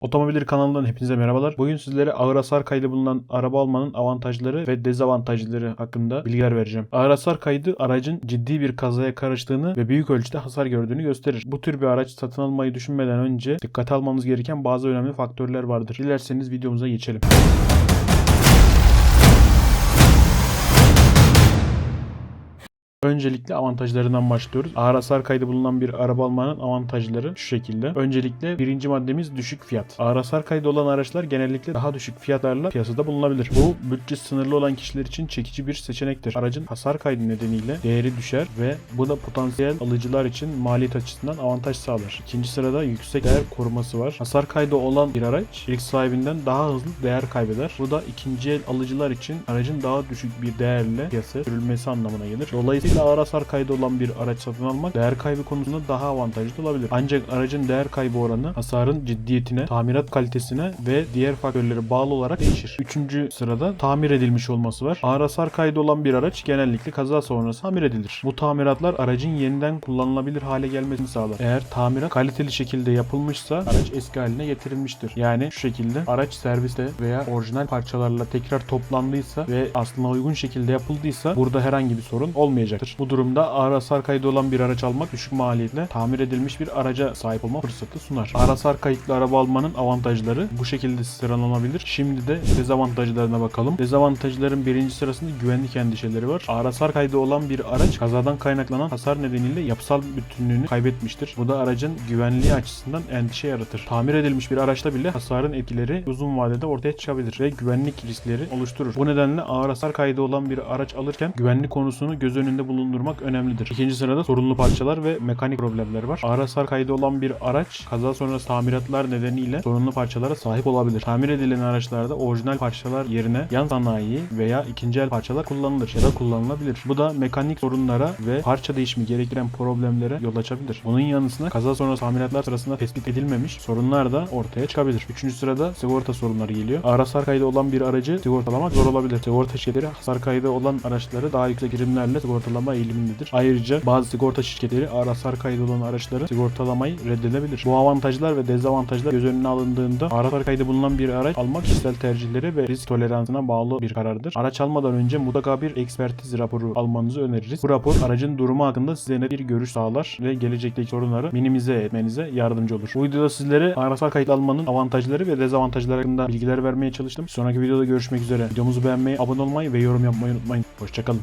Otomobil kanalından hepinize merhabalar. Bugün sizlere ağır hasar kaydı bulunan araba almanın avantajları ve dezavantajları hakkında bilgiler vereceğim. Ağır hasar kaydı aracın ciddi bir kazaya karıştığını ve büyük ölçüde hasar gördüğünü gösterir. Bu tür bir araç satın almayı düşünmeden önce dikkate almamız gereken bazı önemli faktörler vardır. Dilerseniz videomuza geçelim. Öncelikle avantajlarından başlıyoruz. Ağır hasar kaydı bulunan bir araba almanın avantajları şu şekilde. Öncelikle birinci maddemiz düşük fiyat. Ağır hasar kaydı olan araçlar genellikle daha düşük fiyatlarla piyasada bulunabilir. Bu bütçe sınırlı olan kişiler için çekici bir seçenektir. Aracın hasar kaydı nedeniyle değeri düşer ve bu da potansiyel alıcılar için maliyet açısından avantaj sağlar. İkinci sırada yüksek değer koruması var. Hasar kaydı olan bir araç ilk sahibinden daha hızlı değer kaybeder. Bu da ikinci el alıcılar için aracın daha düşük bir değerle piyasaya sürülmesi anlamına gelir. Dolayısıyla ağır hasar kaydı olan bir araç satın almak değer kaybı konusunda daha avantajlı olabilir. Ancak aracın değer kaybı oranı hasarın ciddiyetine, tamirat kalitesine ve diğer faktörlere bağlı olarak değişir. Üçüncü sırada tamir edilmiş olması var. Ağır hasar kaydı olan bir araç genellikle kaza sonrası tamir edilir. Bu tamiratlar aracın yeniden kullanılabilir hale gelmesini sağlar. Eğer tamirat kaliteli şekilde yapılmışsa araç eski haline getirilmiştir. Yani şu şekilde araç serviste veya orijinal parçalarla tekrar toplandıysa ve aslına uygun şekilde yapıldıysa burada herhangi bir sorun olmayacaktır. Bu durumda ağır hasar kaydı olan bir araç almak düşük maliyetle tamir edilmiş bir araca sahip olma fırsatı sunar. Ağır hasar kayıtlı araba almanın avantajları bu şekilde sıralanabilir. Şimdi de dezavantajlarına bakalım. Dezavantajların birinci sırasında güvenlik endişeleri var. Ağır hasar kaydı olan bir araç kazadan kaynaklanan hasar nedeniyle yapısal bütünlüğünü kaybetmiştir. Bu da aracın güvenliği açısından endişe yaratır. Tamir edilmiş bir araçta bile hasarın etkileri uzun vadede ortaya çıkabilir ve güvenlik riskleri oluşturur. Bu nedenle ağır hasar kaydı olan bir araç alırken güvenlik konusunu göz önünde bulundurmak önemlidir. İkinci sırada sorunlu parçalar ve mekanik problemler var. Ağır hasar kaydı olan bir araç kaza sonrası tamiratlar nedeniyle sorunlu parçalara sahip olabilir. Tamir edilen araçlarda orijinal parçalar yerine yan sanayi veya ikinci el parçalar kullanılır ya da kullanılabilir. Bu da mekanik sorunlara ve parça değişimi gerektiren problemlere yol açabilir. Bunun yanısına kaza sonrası tamiratlar sırasında tespit edilmemiş sorunlar da ortaya çıkabilir. Üçüncü sırada sigorta sorunları geliyor. Ağır hasar kaydı olan bir aracı sigortalamak zor olabilir. Sigorta şirketleri hasar kaydı olan araçları daha yüksek primlerle sigortalama eğilimindedir. Ayrıca bazı sigorta şirketleri ağır hasar kaydı olan araçları sigortalamayı reddedebilir. Bu avantajlar ve dezavantajlar göz önüne alındığında ağır kaydı bulunan bir araç almak kişisel tercihlere ve risk toleransına bağlı bir karardır. Araç almadan önce mutlaka bir ekspertiz raporu almanızı öneririz. Bu rapor aracın durumu hakkında size net bir görüş sağlar ve gelecekteki sorunları minimize etmenize yardımcı olur. Bu videoda sizlere ağır hasar kayıt almanın avantajları ve dezavantajları hakkında bilgiler vermeye çalıştım. Sonraki videoda görüşmek üzere. Videomuzu beğenmeyi, abone olmayı ve yorum yapmayı unutmayın. Hoşçakalın.